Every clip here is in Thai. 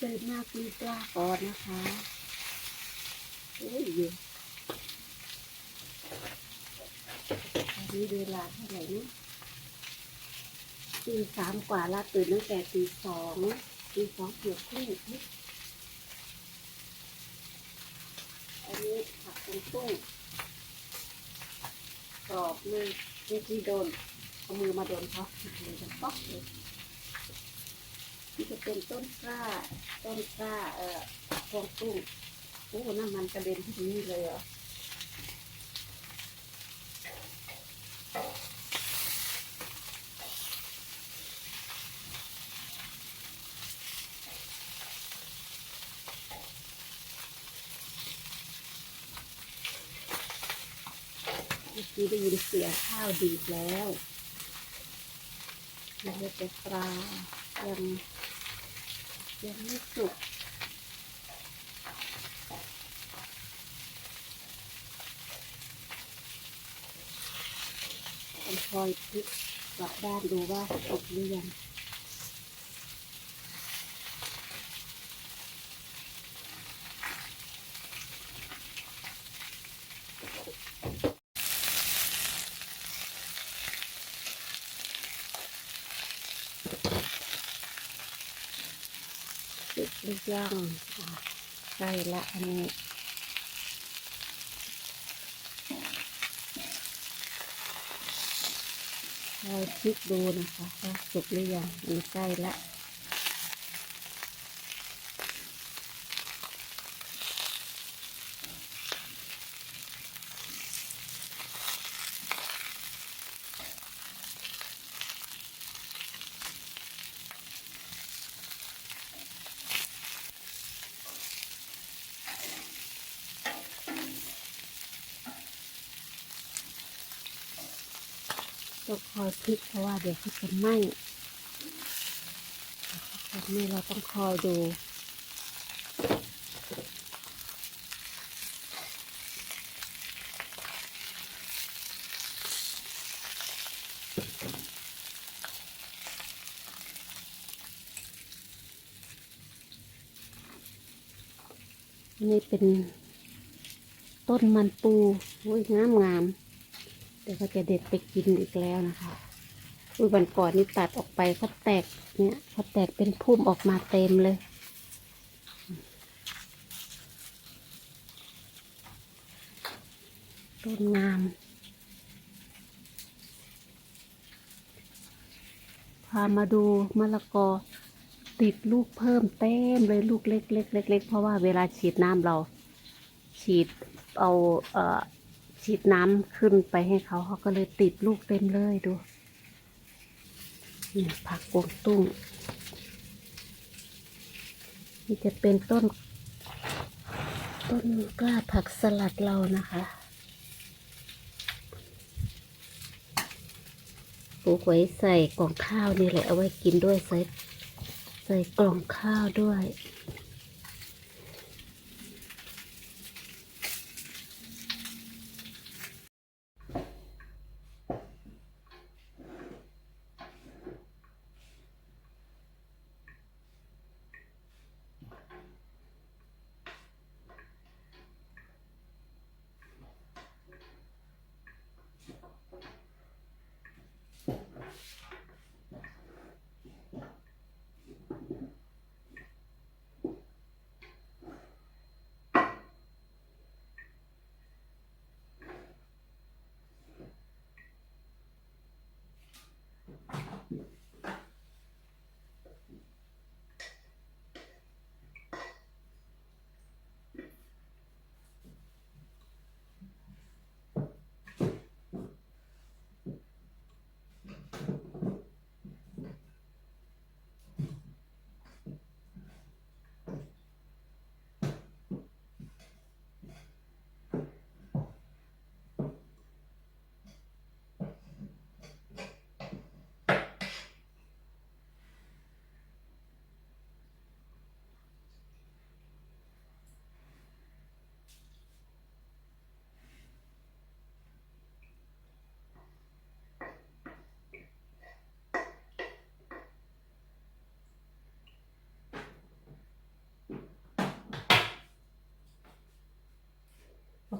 เดินหน้าปีปลาก่อนนะคะโอ้ยอยู่ตอนนี้เวลาเท่าไหร่นะตีสามกว่าละตื่นตั้งแต่ตีสองตีสองเกือบครึ่งอันนี้ผักเป็นตุ้งกรอบมือไม่ที่โดนเอามือมาโดนเขาเลยจะป๊อกเลย นี่จะเป็นต้นกล้า ต้นกล้า เอ่อพวงตุ้งโอ้น้ำมันกระเด็นที่นี่เลยเหรอกี้ได้ยินเสียงข้าวดีดแล้วมันจะเป็นปลายัง ยังไม่สุกคอยพลิกกลับด้านดูว่าสุกหรือยัง หรือยังใกล้ละอันนี้เราชิดดูนะคะว่าสุกหรือยังอันนี้ใกล้ละ ต้องคอยพลิกเพราะว่าเดี๋ยวเขาจะไหม้แบบนี้เราต้องคอยดูนนี้เป็นต้นมันปูอุ้ยงามงาม ดี๋ยวก็จะเด็ดไปกินอีกแล้วนะคะอุ้ยวันก่อนนี่ตัดออกไปเขาแตกเนี่ยเขาแตกเป็นพุ่มออกมาเต็มเลย ต้นงามพามาดูมะละกอติดลูกเพิ่มเต็มเลยลูกเล็กเล็กเล็กเล็กเพราะว่าเวลาฉีดน้ำเรา ฉีดเอาเอ่อ ฉีดน้ำขึ้นไปให้เขาเขาก็เลยติดลูกเต็มเลยดูนี่ผักกวงตุ้งนี่จะเป็นต้น ต้นกล้าผักสลัดเรานะคะปลูกไว้ใส่กล่องข้าวนี่แหละเอาไว้กินด้วยใส่ใส่กล่องข้าวด้วย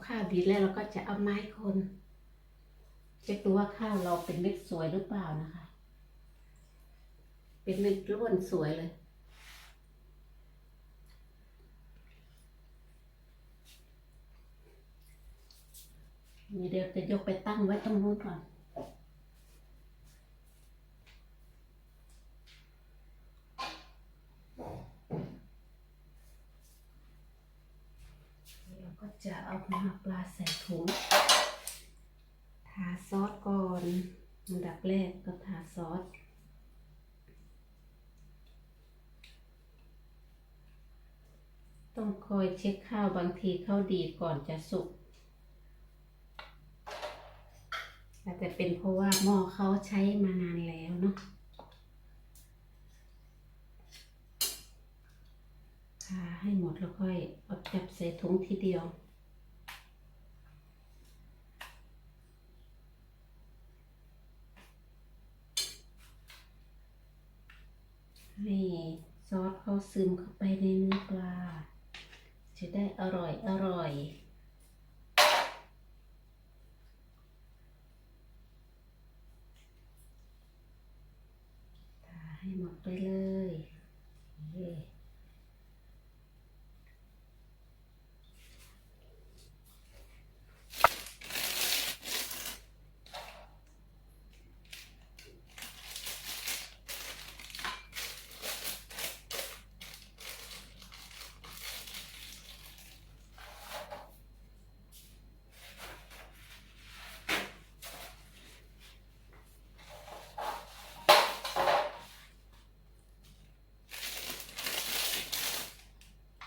ข้าวดีแล้วเราก็จะเอาไม้คนเช็คดูว่าข้าวเราเป็นเม็ดสวยหรือเปล่านะคะ เป็นเม็ดร่วนสวยเลยนี่เดี๋ยวจะยกไปตั้งไว้ตรงนู้นก่อน เราก็ จะเอาน้ำปลาใส่ถุงทาซอสก่อนอันดับแรกก็ทาซอสต้องคอยเช็คข้าวบางทีข้าวดีก่อนจะสุกอาจจะเป็นเพราะว่าหม้อเขาใช้มานานแล้วเนาะทาให้หมดแล้วค่อยเอาจับใส่ถุงทีเดียว ให้ ซึมเข้าไปในเนื้อปลา จะได้อร่อยอร่อยทาให้หมดไปเลย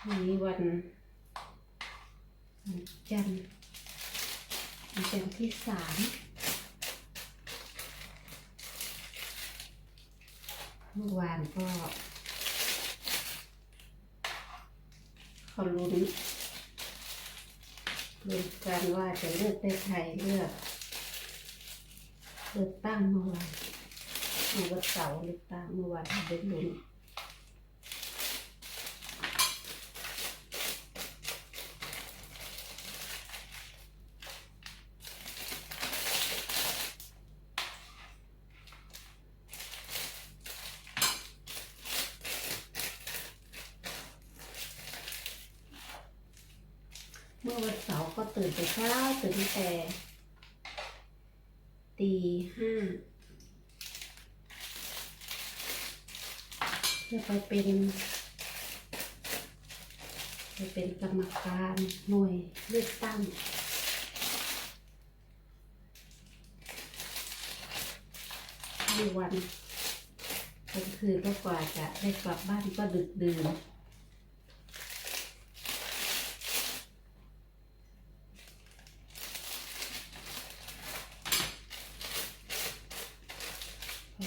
วันนี้วันจันทร์วันจันทร์ที่สามเมื่อวานก็เขาลุ้นลุ้นกันว่าจะเลือกได้ใครเลือกเลือกตั้งเมื่อวานเมื่อวันเสาร์เลือกตั้งเมื่อวานเป็นลุ้น เมื่อวันเสาร์ก็ตื่นแต่เช้ แต่ตีห้าเพื่อไปเป็นไปเป็นกรรมการหน่วยเลือกตั้งในวันกลางคืนก็กว่าจะได้กลับบ้านก็ดึกดื่น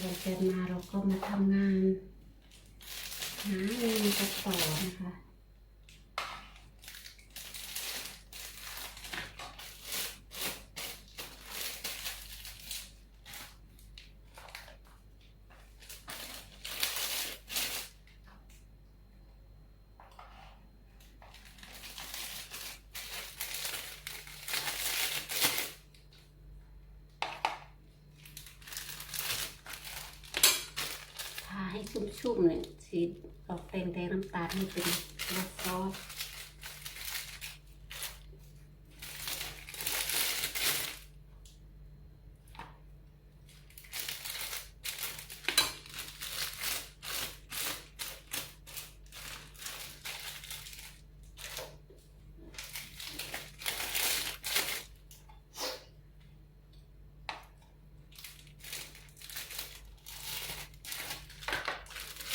เราเกิดมาเราก็มาทำงานหาเงินกันต่อนะคะ ทา ให้ชุ่มๆเนี่ยสีออกแดงแดงๆน้ำตาลให้เป็นรสซอส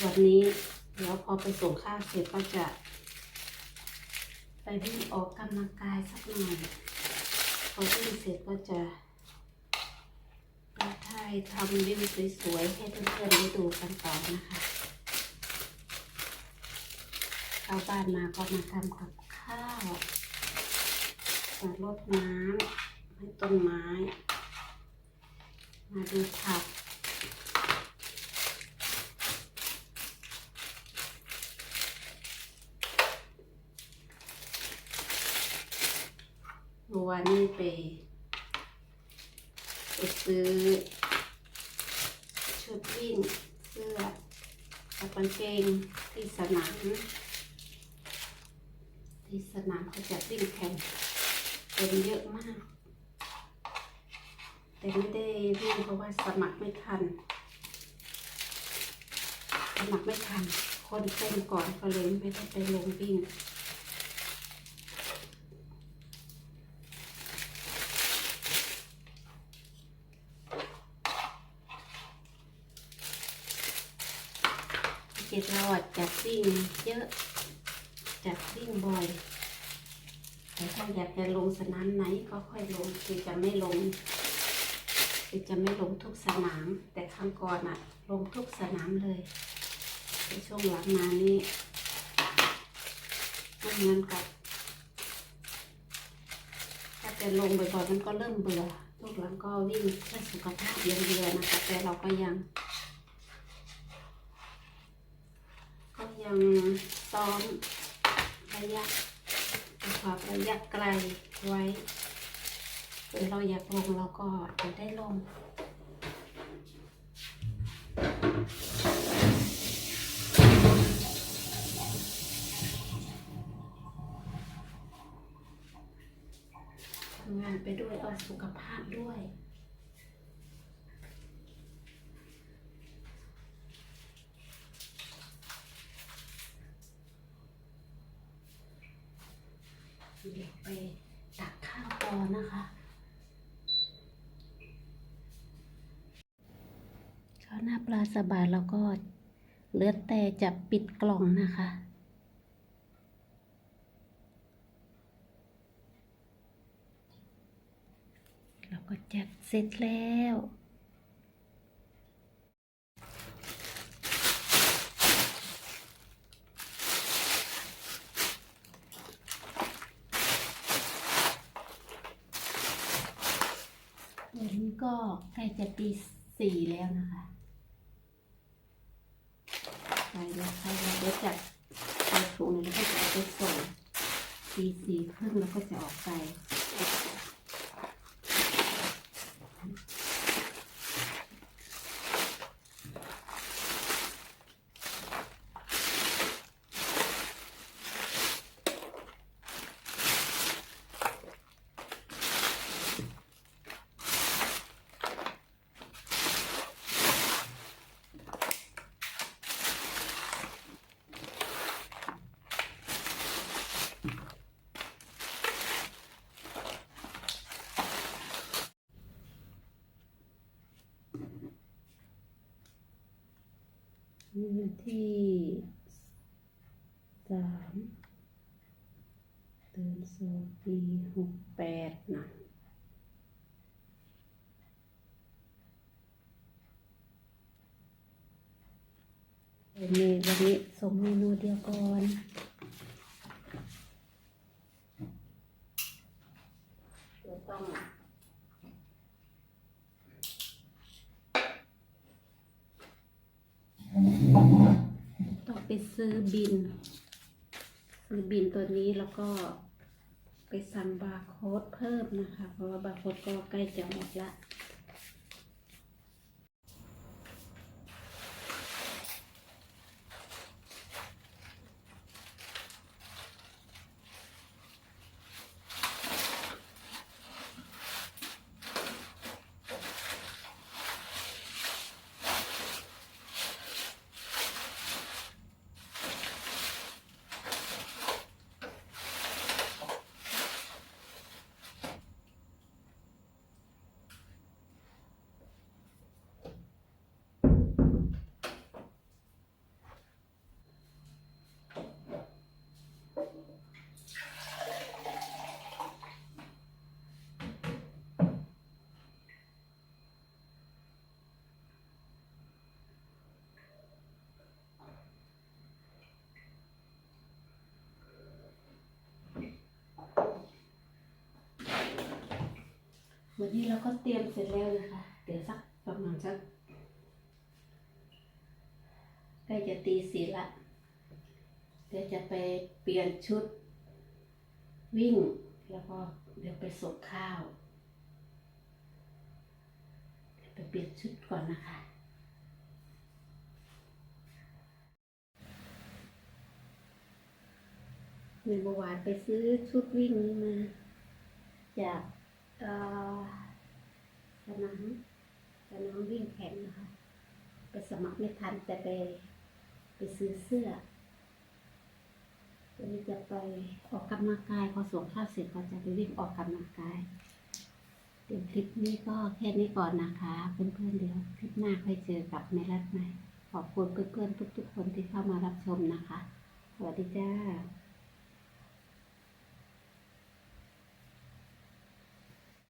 วันนี้เดี๋ยวพอไปส่งข้าวเสร็จก็จะ ไปวิ่งออกกำลังกายสักหน่อย พอวิ่งเสร็จก็จะไปถ่ายทำวิวสวยๆให้เพื่อนๆได้ดูกันต่อนะคะเข้าบ้านมาก็มาทำกับข้าวมารดน้ำให้ต้นไม้ มาดูผัก ม ไปซื้อ ชุดวิ่งเสื้อกับกางเกงที่สนามที่สนามเขาจะวิ่งแข่งเป็นเยอะมาก แต่ไม่ได้วิ่งเพราะว่าสมัครไม่ทัน สมัครไม่ทัน คนเต็มก่อนก็เลยไม่ได้ไปลงวิ่ง เจ็ดเราอะจัด วิ่งเยอะจัดวิ่งบ่อย แต่ถ้าอยากจะลงสนามไหนก็ค่อยลงคือจะไม่ลงคือจะไม่ลงทุกสนาม แต่ครั้งก่อนอะลงทุกสนามเลยในช่วงหลังมานี้มันเหมือนกับถ้าจะลงบ่อยๆมันก็เริ่มเบื่อลูกหลังก็วิ่งเพื่อสุขภาพอย่างเดียวนะคะแต่เราก็ยัง ก็ ยังซ้อมระยะความระยะไกลไว้เผื่อเราอยากลงเราก็จะได้ลงทำงานไปด้วยก็สุขภาพด้วย เดี๋ยวไปตักข้าวต่อนะคะข้าวหน้า ปลาสบายแล้วก็เหลือแต่จะปิดกล่องนะคะ เราก็จัดเสร็จแล้ววันนี้ก็ใกล้จะตีสี่แล้วนะคะ ไปแล้วใช่แล้วเดี๋ยวจัดใส่ถุงแล้วก็จะเอาไปส่งตีสี่ครึ่งแล้วก็จะออกไป นี่วัน ที่สามเดือนสองปีหกแปดนะวันนี้วันนี้ส่งเมนูเดียวก่อนต้อง ต้องไป ซื้อบิน ซื้อบินตัวนี้แล้วก็ไปสั่งบาร์โค้ดเพิ่มนะคะ เพราะว่าบาร์โค้ดก็ใกล้จะหมดละ วันนี้เราก็เตรียมเสร็จแล้วนะคะ เดี๋ยวสักประมาณสักใกล้จะตีสี่ละ เดี๋ยวจะไปเปลี่ยนชุด วิ่ง แล้วก็เดี๋ยวไปส่งข้าวไปเปลี่ยนชุดก่อนนะคะในเมื่อวานไปซื้อชุดวิ่งนี้มา จากเอ่อสนามสนามวิ่งแข่งนะคะ ไปสมัครไม่ทันแต่ไปไปซื้อเสื้อวันนี้จะไปออกกำลังกายพอสวมข้าวเสร็จก็จะไปวิ่งออกกำลังกายเดี๋ยวคลิปนี้ก็แค่นี้ก่อนนะคะ เพื่อนๆเดี๋ยวคลิปหน้าค่อยเจอกับแม่รัดใหม่ขอบคุณเพื่อนๆทุก ๆ คนที่เข้ามารับชมนะคะ สวัสดีจ้า